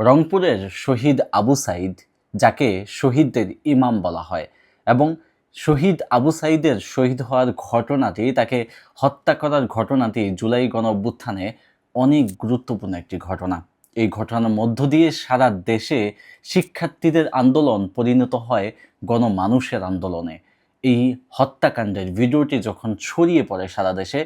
রংপুরের শহীদ আবু সাইদ, যাকে শহীদদের ইমাম বলা হয় এবং শহীদ আবু সাইদের শহীদ হওয়ার ঘটনাটি, তাকে হত্যা করার ঘটনাটি জুলাই গণ অভ্যুত্থানে অনেক গুরুত্বপূর্ণ একটি ঘটনা। এই ঘটনার মধ্য দিয়ে সারা দেশে শিক্ষার্থীদের আন্দোলন পরিণত হয় গণমানুষের আন্দোলনে। এই হত্যাকাণ্ডের ভিডিওটি যখন ছড়িয়ে পড়ে সারা দেশে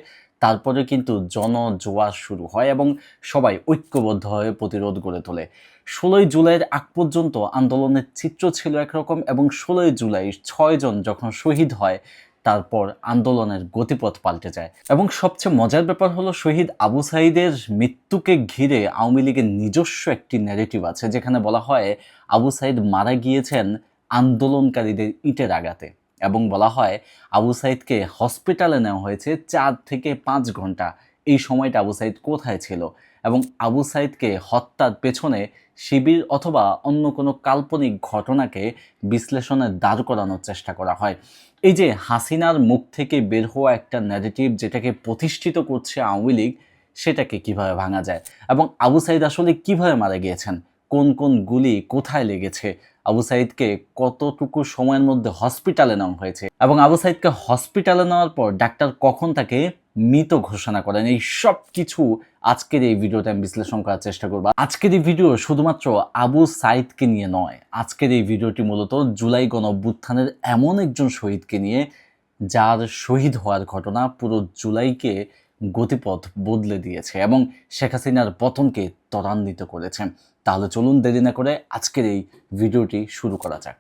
তারপরে কিন্তু জনজোয়ার শুরু হয় এবং সবাই ঐক্যবদ্ধ হয়ে প্রতিরোধ গড়ে তোলে। ষোলোই জুলাইয়ের আগ পর্যন্ত আন্দোলনের চিত্র ছিল একরকম এবং ষোলোই জুলাই ছয়জন যখন শহীদ হয়, তারপর আন্দোলনের গতিপথ পাল্টে যায়। এবং সবচেয়ে মজার ব্যাপার হলো শহীদ আবু সাইদের মৃত্যুকে ঘিরে আওয়ামী লীগের নিজস্ব একটি ন্যারেটিভ আছে, যেখানে বলা হয় আবু সাইদ মারা গিয়েছেন আন্দোলনকারীদের ইটের আঘাতে। এবং বলা হয় আবু সাইদকে হসপিটালে নেওয়া হয়েছে চার থেকে পাঁচ ঘণ্টা। এই সময়টা আবু সাইদ কোথায় ছিল? এবং আবু সাইদকে হত্যার পেছনে শিবির অথবা অন্য কোনো কাল্পনিক ঘটনাকে বিশ্লেষণে দাঁড় করানোর চেষ্টা করা হয়। এই যে হাসিনার মুখ থেকে বের হওয়া একটা ন্যারেটিভ যেটাকে প্রতিষ্ঠিত করছে আওয়ামী লীগ, সেটাকে কীভাবে ভাঙা যায়? এবং আবু সাইদ আসলে কীভাবে মারা গিয়েছেন? কোন কোন গুলি কোথায় লেগেছে? আবু সাইদকে কতটুকু সময়ের মধ্যে হসপিটালে নেওয়া হয়েছে এবং আবু সাইদকে হসপিটালে নেওয়ার পর ডাক্তার কখন তাকে মৃত ঘোষণা করেন, এই সব কিছু আজকের এই ভিডিওতে আমি বিশ্লেষণ করার চেষ্টা করব। আজকের এই ভিডিও শুধুমাত্র আবু সাইদকে নিয়ে নয়, আজকের এই ভিডিওটি মূলত জুলাই গণ এমন একজন শহীদকে নিয়ে, যার শহীদ হওয়ার ঘটনা পুরো জুলাইকে গতিপথ বদলে দিয়েছে এবং শেখ হাসিনার পতনকে ত্বরান্বিত করেছে। তাহলে চলুন দেরি না করে আজকের এই ভিডিওটি শুরু করা যাক।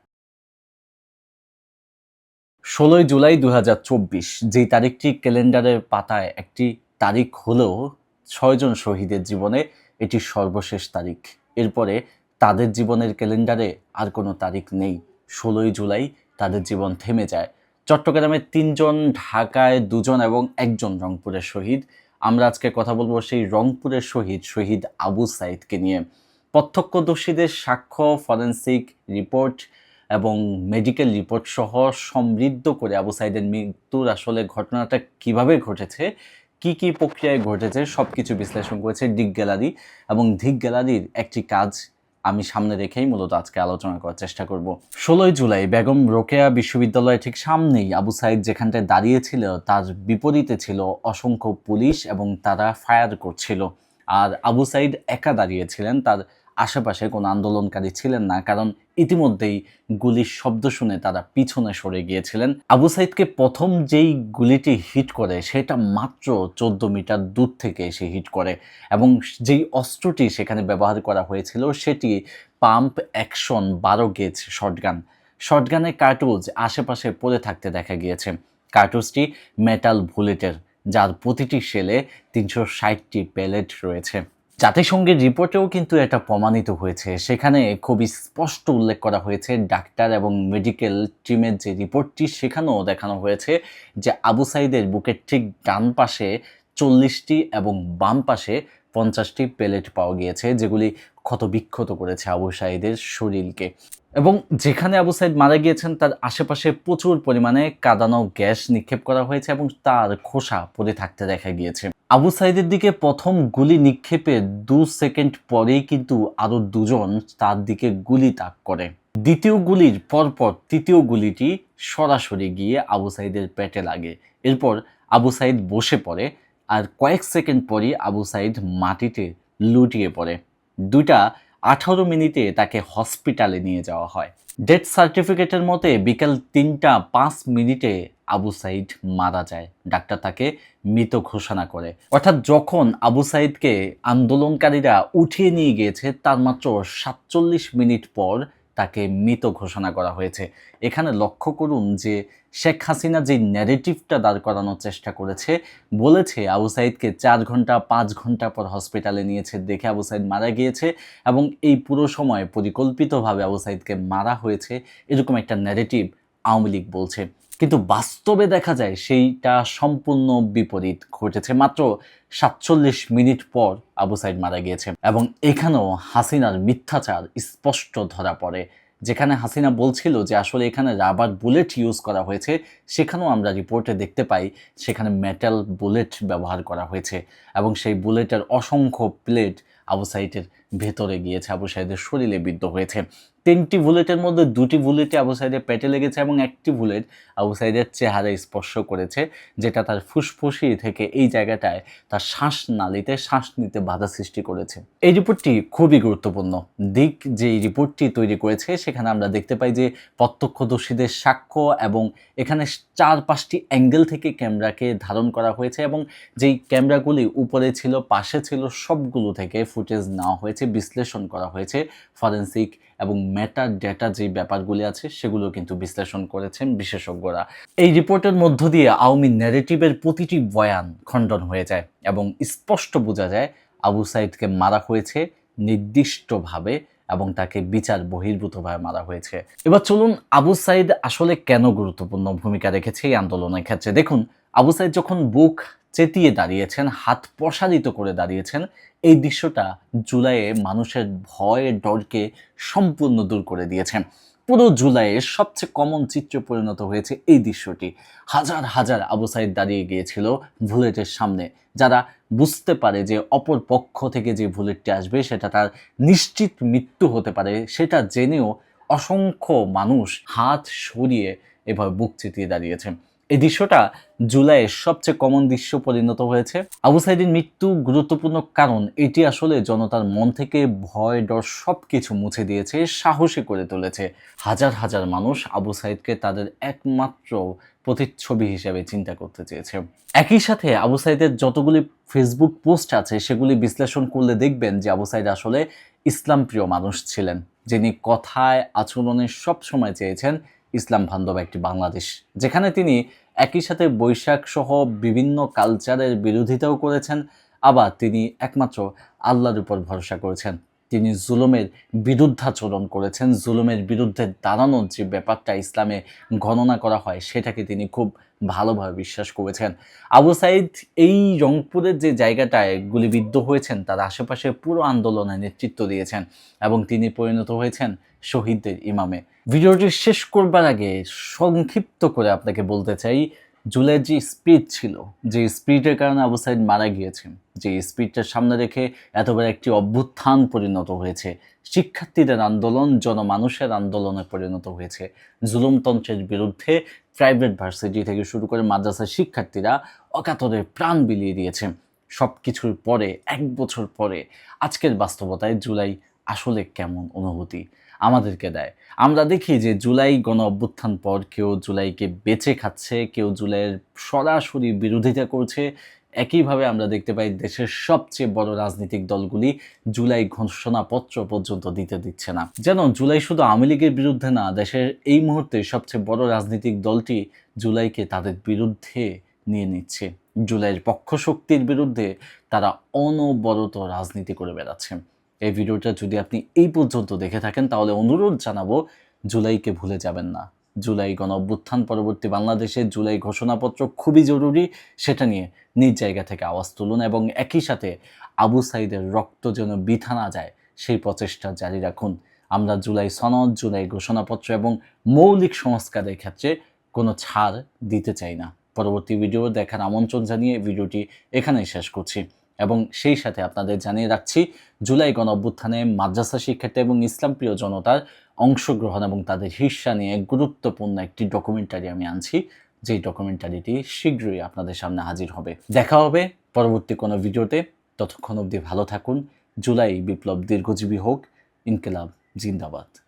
ষোলোই জুলাই দু হাজার চব্বিশ যেই তারিখটি ক্যালেন্ডারের পাতায় একটি তারিখ হলেও ছয়জন শহীদের জীবনে এটি সর্বশেষ তারিখ। এরপরে তাদের জীবনের ক্যালেন্ডারে আর কোনো তারিখ নেই। ষোলোই জুলাই তাদের জীবন থেমে যায়। চট্টগ্রামে তিনজন, ঢাকায় দুজন এবং একজন রংপুরের শহীদ। আমরা আজকে কথা বলব সেই রংপুরের শহীদ শহীদ আবু সাইদকে নিয়ে। প্রত্যক্ষদর্শীদের সাক্ষ্য, ফরেন্সিক রিপোর্ট এবং মেডিকেল রিপোর্ট সহ সমৃদ্ধ করে আবু সাইদের মৃত্যুর আসলে ঘটনাটা কীভাবে ঘটেছে, কি কি প্রক্রিয়ায় ঘটেছে সব কিছু বিশ্লেষণ করেছে ডিগ গ্যালারি এবং ধিক গ্যালারির একটি কাজ আমি সামনে রেখেই মূলত আজকে আলোচনা করার চেষ্টা করব। ষোলোই জুলাই বেগম রোকেয়া বিশ্ববিদ্যালয়ের ঠিক সামনেই আবু সাইদ যেখানটায় দাঁড়িয়েছিল, তার বিপরীতে ছিল অসংখ্য পুলিশ এবং তারা ফায়ার করছিল। আর আবু সাইদ একা দাঁড়িয়েছিলেন, তার আশেপাশে কোনো আন্দোলনকারী ছিলেন না, কারণ ইতিমধ্যেই গুলির শব্দ শুনে তারা পিছনে সরে গিয়েছিলেন। আবু সাইদকে প্রথম যেই গুলিটি হিট করে, সেটা মাত্র চোদ্দ মিটার দূর থেকে এসে হিট করে এবং যেই অস্ত্রটি সেখানে ব্যবহার করা হয়েছিল, সেটি পাম্প অ্যাকশন বারো গেজ শটগান। শটগানের কার্টুজ আশেপাশে পড়ে থাকতে দেখা গিয়েছে। কার্টুজটি মেটাল বুলেটের, যার প্রতিটি সেলে তিনশো ষাটটি প্যালেট রয়েছে। জাতিসংঘের রিপোর্টেও কিন্তু এটা প্রমাণিত হয়েছে। সেখানে খুবই স্পষ্ট উল্লেখ করা হয়েছে, ডাক্তার এবং মেডিকেল টিমের যে রিপোর্টটি, সেখানেও দেখানো হয়েছে যে আবু সাইদের বুকের ঠিক ডান পাশে চল্লিশটি এবং বাম পাশে পঞ্চাশটি প্লেট পাওয়া গিয়েছে, যেগুলি ক্ষতবিক্ষত করেছে আবু সাইদের শরীরকে। এবং যেখানে আবু সাইদ মারা গিয়েছেন, তার আশেপাশে প্রচুর পরিমাণে কাদানো গ্যাস নিক্ষেপ করা হয়েছে এবং তার খোসা পড়ে থাকতে দেখা গিয়েছে। আবু সাইদের দিকে প্রথম গুলি নিক্ষেপের দু সেকেন্ড পরেই কিন্তু আরও দুজন তার দিকে গুলি তাক করে। দ্বিতীয় গুলির পরপর তৃতীয় গুলিটি সরাসরি গিয়ে আবু সাইদের পেটে লাগে। এরপর আবু সাইদ বসে পড়ে আর কয়েক সেকেন্ড পরই আবু সাইদ মাটিতে লুটিয়ে পড়ে। দুইটা আঠারো মিনিটে তাকে হসপিটালে নিয়ে যাওয়া হয়। ডেথ সার্টিফিকেটের মতে বিকাল তিনটা পাঁচ মিনিটে আবু সাইদ মারা যায়। ডাক্তার তাকে মৃত ঘোষণা করে। অর্থাৎ যখন আবু সাইদকে আন্দোলনকারীরা উঠিয়ে নিয়ে গিয়েছে, তার মাত্র সাতচল্লিশ মিনিট পর তাকে মৃত ঘোষণা করা হয়েছে। এখানে লক্ষ্য করুন যে, শেখ হাসিনা যে ন্যারেটিভটা দাঁড় করানোর চেষ্টা করেছে, বলেছে আবু সাইদকে চার ঘণ্টা, পাঁচ ঘণ্টা পর হসপিটালে নিয়েছে, দেখে আবু সাইদ মারা গিয়েছে এবং এই পুরো সময় পরিকল্পিতভাবে আবু সাইদকে মারা হয়েছে, এরকম একটা ন্যারেটিভ আওয়ামী লীগ বলছে। কিন্তু বাস্তবে দেখা যায় সেইটা সম্পূর্ণ বিপরীত ঘটেছে। মাত্র সাতচল্লিশ মিনিট পর আবু সাইদ মারা গিয়েছে এবং এখানেও হাসিনার মিথ্যাচার স্পষ্ট ধরা পড়ে। যেখানে হাসিনা বলছিল যে আসলে এখানে রাবার বুলেট ইউজ করা হয়েছে, সেখানেও আমরা রিপোর্টে দেখতে পাই সেখানে মেটাল বুলেট ব্যবহার করা হয়েছে এবং সেই বুলেটের অসংখ্য প্লেট আবু সাইটের ভেতরে গিয়েছে, আবু সাইদের শরীরে বিদ্ধ হয়েছে। তিনটি বুলেটের মধ্যে দুটি বুলেটে আবু সাইদের পেটে লেগেছে এবং একটি বুলেট আবু সাইদের চেহারা স্পর্শ করেছে, যেটা তার ফুসফুসি থেকে এই জায়গাটায় তার শ্বাস নালিতে শ্বাস নিতে বাধা সৃষ্টি করেছে। এই রিপোর্টটি খুবই গুরুত্বপূর্ণ। দিক যে রিপোর্টটি তৈরি করেছে, সেখানে আমরা দেখতে পাই যে প্রত্যক্ষদর্শীদের সাক্ষ্য এবং এখানে চার পাঁচটি অ্যাঙ্গেল থেকে ক্যামেরাকে ধারণ করা হয়েছে এবং যেই ক্যামেরাগুলি উপরে ছিল, পাশে ছিল, সবগুলো থেকে ফুটেজ নেওয়া হয়েছে, বিশ্লেষণ করা হয়েছে, ফরেন্সিক এবং মেটা ডেটা যে ব্যাপারগুলি আছে সেগুলো কিন্তু বিশ্লেষণ করেছেন বিশেষজ্ঞরা। এই রিপোর্টের মধ্য দিয়ে আওয়ামী ন্যারেটিভের প্রতিটি বয়ান খণ্ডন হয়ে যায় এবং স্পষ্ট বোঝা যায় আবু সাইদকে মারা হয়েছে নির্দিষ্টভাবে এবং তাকে বিচার বহির্ভূতভাবে মারা হয়েছে। এবার চলুন আবু সাইদ আসলে কেন গুরুত্বপূর্ণ ভূমিকা রেখেছে এই আন্দোলনের ক্ষেত্রে? দেখুন, আবু সাইদ যখন বুক চেতিয়ে দাঁড়িয়েছেন, হাত প্রসারিত করে দাঁড়িয়েছেন। এই দৃশ্যটা জুলাইয়ে মানুষের ভয় ডরকে সম্পূর্ণ দূর করে দিয়েছেন পুরো জুলাইয়ে সবচেয়ে কমন চিত্রে পরিণত হয়েছে এই দৃশ্যটি। হাজার হাজার আবু সাইদ দাঁড়িয়ে গিয়েছিল বুলেটের সামনে। যারা বুঝতে পারে যে অপর পক্ষ থেকে যে বুলেটটি আসবে, সেটা তার নিশ্চিত মৃত্যু হতে পারে, সেটা জেনেও অসংখ্য মানুষ হাত সরিয়ে এভাবে বুক চেতিয়ে দাঁড়িয়েছে। এই দৃশ্যটা জুলাইয়ের সবচেয়ে কমন দৃশ্য পরিণত হয়েছে। আবু সাইদের মৃত্যু গুরুত্বপূর্ণ কারণ এটি আসলে জনতার মন থেকে ভয়, ডর সব কিছু মুছে দিয়েছে, সাহসী করে তুলেছে। হাজার হাজার মানুষ আবু সাইদকে তাদের একমাত্র প্রতিচ্ছবি হিসেবে চিন্তা করতে চেয়েছে। একই সাথে আবু সাইদের যতগুলি ফেসবুক পোস্ট আছে, সেগুলি বিশ্লেষণ করলে দেখবেন যে আবু সাইদ আসলে ইসলাম প্রিয় মানুষ ছিলেন। যিনি কথায়, আচরণে সব সময় চেয়েছেন ইসলাম বান্ধব একটি বাংলাদেশ, যেখানে তিনি একই সাথে বৈশাখ সহ বিভিন্ন কালচারের বিরোধিতাও করেছেন, আবার তিনি একমাত্র আল্লাহর উপর ভরসা করেছেন। তিনি জুলুমের বিরুদ্ধাচরণ করেছেন, জুলুমের বিরুদ্ধে দাঁড়ানোর যে ব্যাপারটা ইসলামে গণনা করা হয়, সেটাকে তিনি খুব ভালোভাবে বিশ্বাস করেছেন। আবু সাইদ এই রংপুরের যে জায়গাটায় গুলিবিদ্ধ হয়েছেন, তার আশেপাশে পুরো আন্দোলনে নেতৃত্ব দিয়েছেন এবং তিনি পরিণত হয়েছেন শহীদদের ইমামে। ভিডিওটি শেষ করবার আগে সংক্ষিপ্ত করে আপনাকে বলতে চাই জুলের যে স্পিড ছিল, যে স্পিডের কারণে আবু সাইদ মারা গিয়েছেন, যে স্পিডটার সামনে রেখে এতবার একটি অভ্যুত্থান পরিণত হয়েছে, শিক্ষার্থীদের আন্দোলন, জনমানুষের আন্দোলনে পরিণত হয়েছে, জুলুমতন্ত্রের বিরুদ্ধে প্রাইভেট ভার্সিটি থেকে শুরু করে মাদ্রাসার শিক্ষার্থীরা অকাতরে প্রাণ বিলিয়ে দিয়েছে। সব কিছুর পরে, এক বছর পরে, আজকের বাস্তবতায় জুলাই আসলে কেমন অনুভূতি? আমাদেরকে দেয়। আমরা দেখি যে জুলাই গণ অভ্যুত্থান পর কেউ জুলাইকে বেঁচে খাচ্ছে, কেউ জুলাইয়ের সরাসরি বিরোধিতা করছে। একইভাবে আমরা দেখতে পাই দেশের সবচেয়ে বড় রাজনৈতিক দলগুলি জুলাই ঘোষণাপত্র পর্যন্ত দিতে দিচ্ছে না। যেন জুলাই শুধু আওয়ামী লীগের বিরুদ্ধে না, দেশের এই মুহূর্তে সবচেয়ে বড় রাজনৈতিক দলটি জুলাইকে তাদের বিরুদ্ধে নিয়ে নিচ্ছে। জুলাইয়ের পক্ষ শক্তির বিরুদ্ধে তারা অনবরত রাজনীতি করে বেড়াচ্ছে। এই ভিডিওটা যদি আপনি এই পর্যন্ত দেখে থাকেন, তাহলে অনুরোধ জানাব জুলাইকে ভুলে যাবেন না। জুলাই গণ অভ্যুত্থান পরবর্তী বাংলাদেশে জুলাই ঘোষণাপত্র খুবই জরুরি, সেটা নিয়ে নিজ জায়গা থেকে আওয়াজ তুলুন এবং একই সাথে আবু সাইদের রক্ত যেন বিথা না যায়, সেই প্রচেষ্টা জারি রাখুন। আমরা জুলাই সনদ, জুলাই ঘোষণাপত্র এবং মৌলিক সংস্কারের ক্ষেত্রে কোনো ছাড় দিতে চাই না। পরবর্তী ভিডিও দেখার আমন্ত্রণ জানিয়ে ভিডিওটি এখানেই শেষ করছি। এবং সেই সাথে আপনাদের জানিয়ে রাখছি, জুলাই গণ অভ্যুত্থানে মাদ্রাসা শিক্ষার্থী এবং ইসলাম প্রিয় জনতার অংশগ্রহণ এবং তাদের হিস্সা নিয়ে গুরুত্বপূর্ণ একটি ডকুমেন্টারি আমি আনছি। যেই ডকুমেন্টারিটি শীঘ্রই আপনাদের সামনে হাজির হবে। দেখা হবে পরবর্তী কোনো ভিডিওতে। ততক্ষণ অবধি ভালো থাকুন। জুলাই বিপ্লব দীর্ঘজীবী হোক। ইনকেলাব, জিন্দাবাদ।